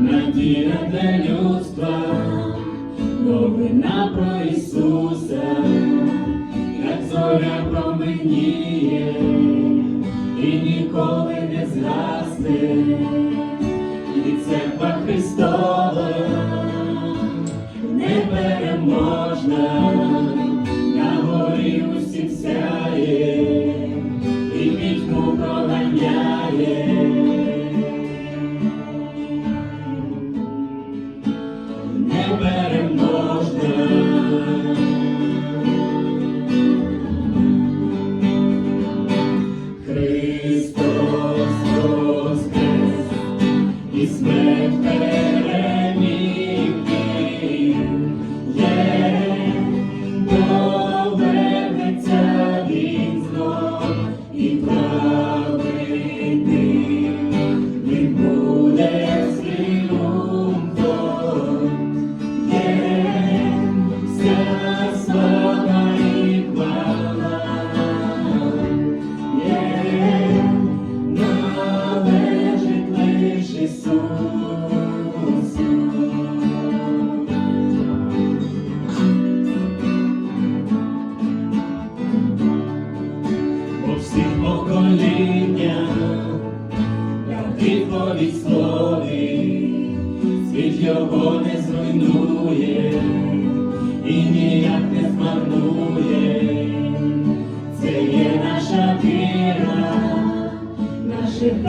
Надія для людства, новина про Ісуса, як зоря променіє і ніколи не згасне, і церква Христова непереможна. better.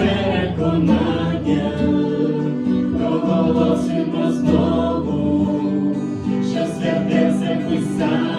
переконання, проголосимо знову, що святе записання.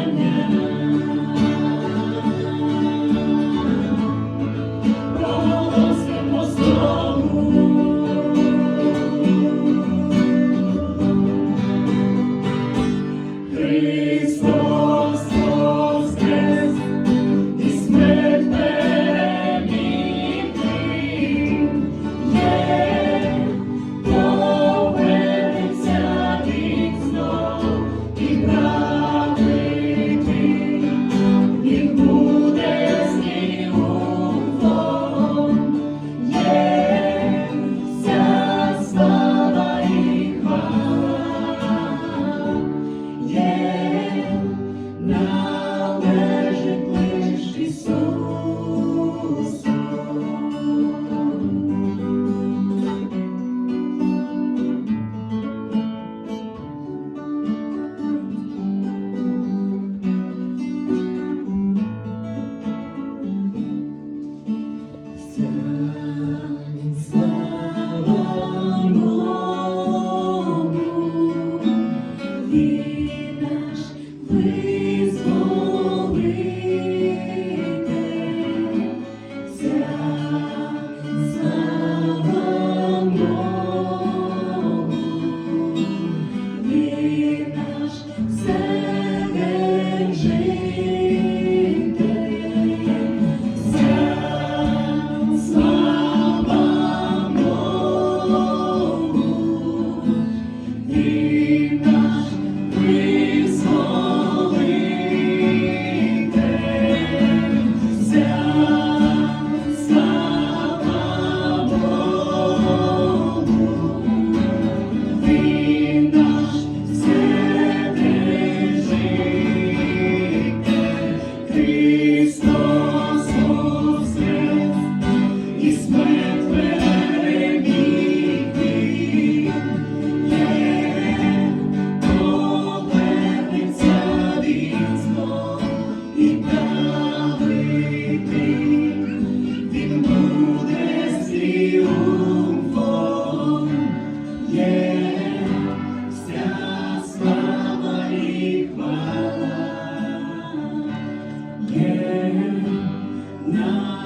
see. now.